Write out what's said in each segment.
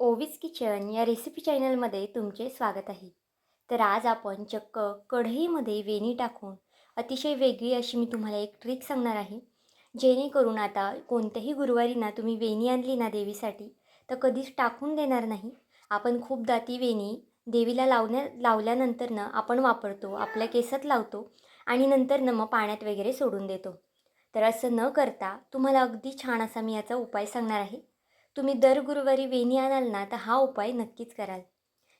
Ovis kitchen या recipe चॅनलमध्ये तुमचे स्वागत आहे. तर आज आपण चक्क कढईमध्ये वेणी टाकून अतिशय वेगळी अशी मी तुम्हाला एक ट्रिक सांगणार आहे. जेणेकरून आता कोणत्याही गुरुवारी ना तुम्ही वेणी आणली ना देवीसाठी तर कधीच टाकून देणार नाही. आपण खूपदा ती वेणी देवीला लावण्या लावल्यानंतर ना आपण वापरतो आपल्या केसात लावतो आणि नंतर न मग पाण्यात वगैरे सोडून देतो. तर असं न करता तुम्हाला अगदी छान असा मी याचा उपाय सांगणार आहे. तुम्ही दर गुरुवारी वेणी आणाल ना तर हा उपाय नक्कीच कराल.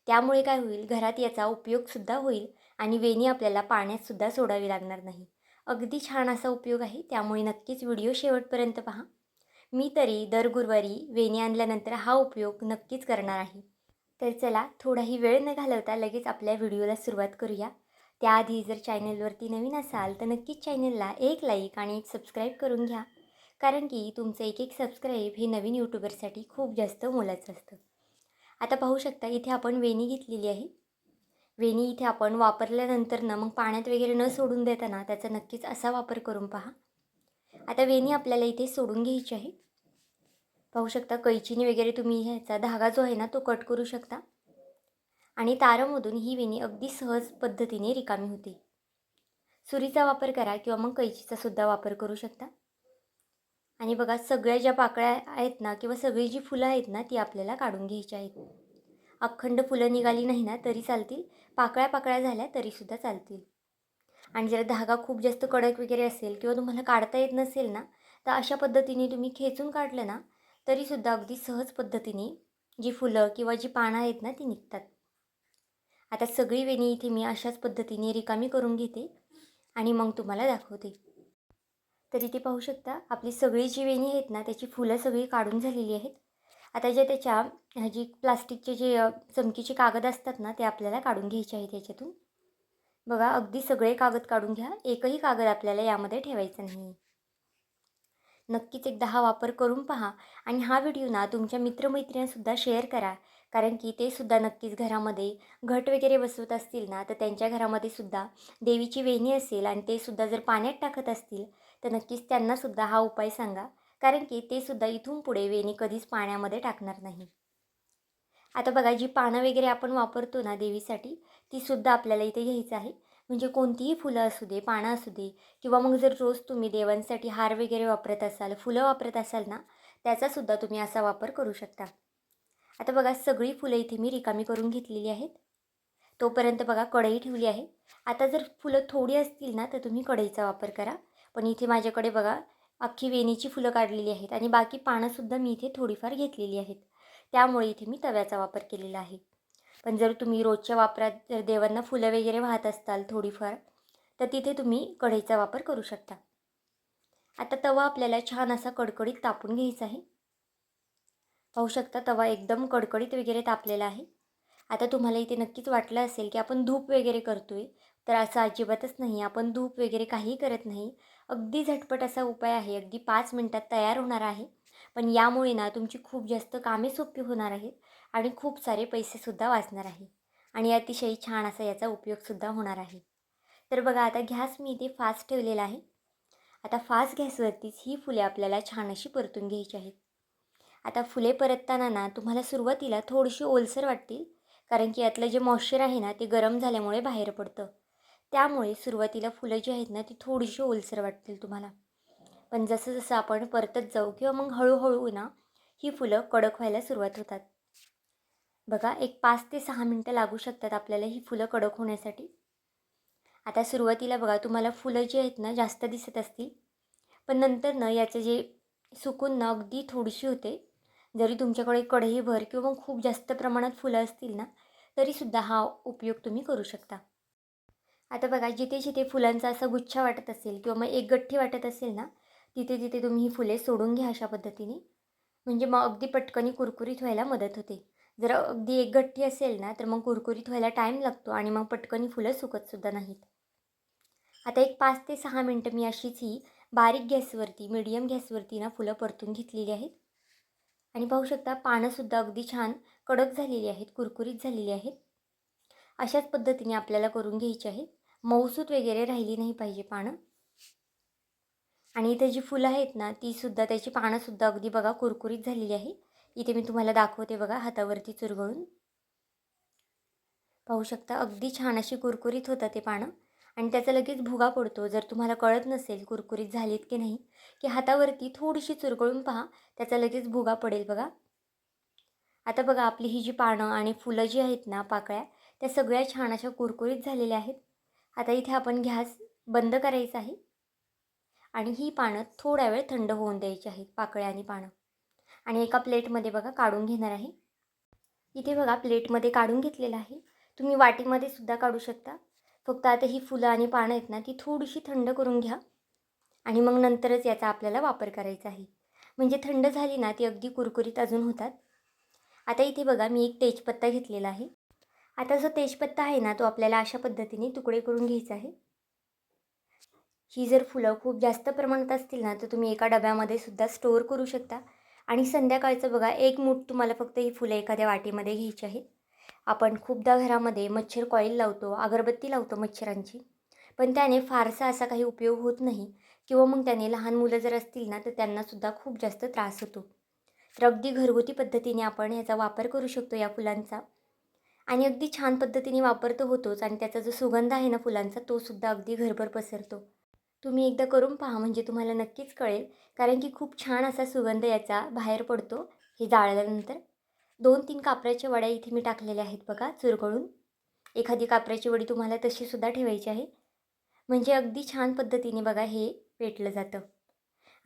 त्यामुळे काय होईल घरात याचा उपयोगसुद्धा होईल आणि वेणी आपल्याला पाण्यातसुद्धा सोडावी लागणार नाही. अगदी छान असा उपयोग आहे त्यामुळे नक्कीच व्हिडिओ शेवटपर्यंत पहा. मी तरी दर गुरुवारी वेणी आणल्यानंतर हा उपयोग नक्कीच करणार आहे. तर चला थोडाही वेळ न घालवता लगेच आपल्या व्हिडिओला सुरुवात करूया. त्याआधी जर चॅनलवरती नवीन असाल तर नक्कीच चॅनलला एक लाईक आणि एक सबस्क्राईब करून घ्या. कारण की तुमचं एक एक सबस्क्राईब हे नवीन यूट्यूबरसाठी खूप जास्त मोलाचं असतं. आता पाहू शकता इथे आपण वेणी घेतलेली आहे. वेणी इथे आपण वापरल्यानंतर ना मग पाण्यात वगैरे न सोडून देताना त्याचा नक्कीच असा वापर करून पहा. आता वेणी आपल्याला इथे सोडून घ्यायची आहे. पाहू शकता कैचीने वगैरे तुम्ही ह्याचा धागा जो आहे ना तो कट करू शकता. आणि तारामधून ही वेणी अगदी सहज पद्धतीने रिकामी होते. सुरीचा वापर करा किंवा मग कैचीचा सुद्धा वापर करू शकता. आणि बघा सगळ्या ज्या पाकळ्या आहेत ना किंवा सगळी जी फुलं आहेत ना ती आपल्याला काढून घ्यायची आहेत. अखंड फुलं निघाली नाही ना तरी चालतील. पाकळ्या पाकळ्या झाल्या तरीसुद्धा चालतील. आणि जर धागा खूप जास्त कडक वगैरे असेल किंवा तुम्हाला काढता येत नसेल ना तर अशा पद्धतीने तुम्ही खेचून काढलं ना तरीसुद्धा अगदी सहज पद्धतीने जी फुलं किंवा जी पानं आहेत ना ती निघतात. आता सगळी वेणी इथे मी अशाच पद्धतीने रिकामी करून घेते आणि मग तुम्हाला दाखवते. तर इथे पाहू शकता. आपली सगळी जी वेणी आहेत ना त्याची फुलं सगळी काढून झालेली आहेत. आता जे त्याच्या जी प्लास्टिकचे जे चमकीचे कागद असतात ना ते आपल्याला काढून घ्यायचे आहेत याच्यातून. बघा अगदी सगळे कागद काढून घ्या. एकही कागद आपल्याला यामध्ये ठेवायचा नाही. नक्कीच एकदा हा वापर करून पहा. आणि हा व्हिडिओ ना तुमच्या मित्रमैत्रिणींसुद्धा शेअर करा. कारण की ते सुद्धा नक्कीच घरामध्ये घट वगैरे बसवत असतील ना तर त्यांच्या घरामध्ये सुद्धा देवीची वेणी असेल आणि ते सुद्धा जर पाण्यात टाकत असतील तर नक्कीच त्यांनासुद्धा हा उपाय सांगा. कारण की ते सुद्धा इथून पुढे वेणी कधीच पाण्यामध्ये टाकणार नाही. आता बघा जी पानं वगैरे आपण वापरतो ना देवीसाठी तीसुद्धा आपल्याला इथे घ्यायचं आहे. म्हणजे कोणतीही फुलं असू दे पानं असू दे किंवा मग जर रोज तुम्ही देवांसाठी हार वगैरे वापरत असाल फुलं वापरत असाल ना त्याचासुद्धा तुम्ही असा वापर करू शकता. आता बघा सगळी फुलं इथे मी रिकामी करून घेतलेली आहेत. तोपर्यंत बघा कढई ठेवली आहे. आता जर फुलं थोडी असतील ना तर तुम्ही कढईचा वापर करा. पण इथे माझ्याकडे बघा अख्खी वेणीची फुलं काढलेली आहेत आणि बाकी पानंसुद्धा मी इथे थोडीफार घेतलेली आहेत. त्यामुळे इथे मी तव्याचा वापर केलेला आहे. पण जर तुम्ही रोजच्या वापरात जर देवांना फुलं वगैरे वाहत असताल थोडीफार तर तिथे तुम्ही कढईचा वापर करू शकता. आता तवा आपल्याला छान असा कडकडीत तापून घ्यायचा आहे. पाहू शकता तवा एकदम कडकडीत वगैरे तापलेला आहे. आता तुम्हाला इथे नक्कीच वाटलं असेल की आपण धूप वगैरे करतो आहे तर असं अजिबातच नाही. आपण धूप वगैरे काहीही करत नाही. अगदी झटपट असा उपाय आहे. अगदी पाच मिनटात तयार होणार आहे. पण यामुळे ना तुमची खूप जास्त कामे सोपी होणार आहेत आणि खूप सारे पैसेसुद्धा वाचणार आहे. आणि अतिशय छान असा याचा उपयोगसुद्धा होणार आहे. तर बघा आता गॅस मी इथे फास्ट ठेवलेला आहे. आता फास्ट गॅसवरतीच ही फुले आपल्याला छान अशी परतून घ्यायची आहेत. आता फुले परतताना ना तुम्हाला सुरुवातीला थोडीशी ओलसर वाटतील कारण की यातलं जे मॉइश्चर आहे ना ते गरम झाल्यामुळे बाहेर पडतं. त्यामुळे सुरुवातीला फुलं जी आहेत ना ती थोडीशी ओलसर वाटतील तुम्हाला. पण जसं जसं आपण परतत जाऊ किंवा मग हळूहळू ना ही फुलं कडक व्हायला सुरुवात होतात. बघा एक पाच ते सहा मिनटं लागू शकतात आपल्याला ही फुलं कडक होण्यासाठी. आता सुरुवातीला बघा तुम्हाला फुलं जी आहेत ना जास्त दिसत असतील. पण नंतर ना याचं जे सुकून ना अगदी थोडीशी होते जरी तुमच्याकडे कढईभर किंवा मग खूप जास्त प्रमाणात फुलं असतील ना तरीसुद्धा हा उपयोग तुम्ही करू शकता. आता बघा जिथे जिथे फुलांचा असा गुच्छा वाटत असेल किंवा मग एक गठ्ठी वाटत असेल ना तिथे तिथे तुम्ही ही फुले सोडून घ्या अशा पद्धतीने. म्हणजे मग अगदी पटकनी कुरकुरीत व्हायला मदत होते. जर अगदी एक गठ्ठी असेल ना तर मग कुरकुरीत व्हायला टाईम लागतो आणि मग पटकनी फुलं सुकतसुद्धा नाहीत. आता एक पाच ते सहा मिनटं मी अशीच ही बारीक गॅसवरती मीडियम गॅसवरती ना फुलं परतून घेतलेली आहेत. आणि पाहू शकता पानंसुद्धा अगदी छान कडक झालेली आहेत कुरकुरीत झालेली आहेत. अशाच पद्धतीने आपल्याला करून घ्यायची आहेत. मऊसूत वगैरे राहिली नाही पाहिजे पानं. आणि इथे जी फुलं आहेत ना तीसुद्धा त्याची पानंसुद्धा अगदी बघा कुरकुरीत झालेली आहे. इथे मी तुम्हाला दाखवते बघा हातावरती चुरगळून. पाहू शकता अगदी छान अशी कुरकुरीत होतं ते पानं. आणि त्याचा लगेच भुगा पडतो. जर तुम्हाला कळत नसेल कुरकुरीत झालीत की नाही की हातावरती थोडीशी चुरगळून पहा त्याचा लगेच भुगा पडेल बघा. आता बघा आपली ही जी पानं आणि फुलं जी आहेत ना पाकळ्या त्या सगळ्या छान अशा कुरकुरीत झालेल्या आहेत. आता इथे आपण गॅस बंद करायचा आहे. आणि ही पानं थोड्या वेळ थंड होऊन द्यायची आहेत पाकळ्या आणि पानं. आणि एका प्लेटमध्ये बघा काढून घेणार आहे. इथे बघा प्लेटमध्ये काढून घेतलेलं आहे. तुम्ही वाटीमध्ये सुद्धा काढू शकता. फक्त आता ही फुलं आणि पानं आहेत ना ती थोडीशी थंड करून घ्या. आणि मग नंतरच याचा आपल्याला वापर करायचा आहे. म्हणजे थंड झाली ना ती अगदी कुरकुरीत अजून होतात. आता इथे बघा मी एक तेजपत्ता घेतलेला आहे. आता जो तेजपत्ता आहे ना तो आपल्याला अशा पद्धतीने तुकडे करून घ्यायचा आहे. ही जर फुलं खूप जास्त प्रमाणात असतील ना तर तुम्ही एका डब्यामध्ये सुद्धा स्टोअर करू शकता. आणि संध्याकाळचं बघा एक मूठ तुम्हाला फक्त ही फुलं एखाद्या वाटीमध्ये घ्यायची आहेत आपण खूपदा घरामध्ये मच्छर कॉईल लावतो अगरबत्ती लावतो मच्छरांची. पण त्याने फारसा असा काही उपयोग होत नाही किंवा मग त्याने लहान मुलं जर असतील ना तर त्यांनासुद्धा खूप जास्त त्रास होतो. तर अगदी घरगुती पद्धतीने आपण याचा वापर करू शकतो या फुलांचा. आणि अगदी छान पद्धतीने वापर तर होतोच आणि त्याचा जो सुगंध आहे ना फुलांचा तोसुद्धा अगदी घरभर पसरतो. तुम्ही एकदा करून पहा म्हणजे तुम्हाला नक्कीच कळेल. कारण की खूप छान असा सुगंध याचा बाहेर पडतो हे जाळल्यानंतर. दोन तीन कापराच्या वड्या इथे मी टाकलेल्या आहेत बघा चुरगळून. एखादी कापराची वडी तुम्हाला तशीसुद्धा ठेवायची आहे. म्हणजे अगदी छान पद्धतीने बघा हे पेटलं जातं.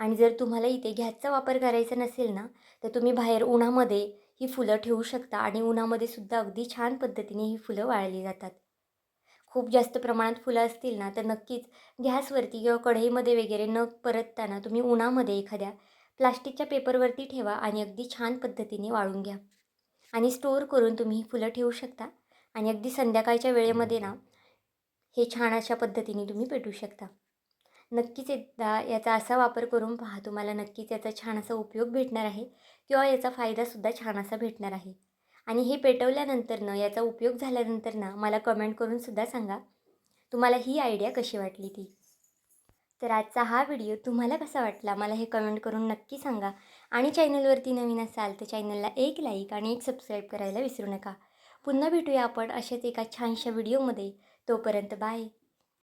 आणि जर तुम्हाला इथे गॅसचा वापर करायचा नसेल ना तर तुम्ही बाहेर उन्हामध्ये ही फुलं ठेवू शकता आणि उन्हामध्ये सुद्धा अगदी छान पद्धतीने ही फुलं वाळली जातात. खूप जास्त प्रमाणात फुलं असतील ना तर नक्कीच गॅसवरती किंवा कढईमध्ये वगैरे न परतताना तुम्ही उन्हामध्ये एखाद्या प्लास्टिकच्या पेपरवरती ठेवा आणि अगदी छान पद्धतीने वाळून घ्या. आणि स्टोअर करून तुम्ही फुलं ठेवू शकता. आणि अगदी संध्याकाळच्या वेळेमध्ये ना हे छान अशा पद्धतीने तुम्ही पेटू शकता. नक्कीच एकदा याचा असा वापर करून पहा तुम्हाला नक्कीच याचा छान असा उपयोग भेटणार आहे किंवा याचा फायदासुद्धा छान असा भेटणार आहे. आणि हे पेटवल्यानंतरनं याचा उपयोग झाल्यानंतर ना मला कमेंट करूनसुद्धा सांगा तुम्हाला ही आयडिया कशी वाटली ती? तर आजचा हा व्हिडिओ तुम्हाला कसा वाटला मला हे कमेंट करून नक्की सांगा. आणि चॅनलवरती नवीन असाल तर चॅनलला एक लाईक आणि एक सबस्क्राईब करायला विसरू नका. पुन्हा भेटूया आपण अशाच एका छानशा व्हिडिओमध्ये. तोपर्यंत बाय.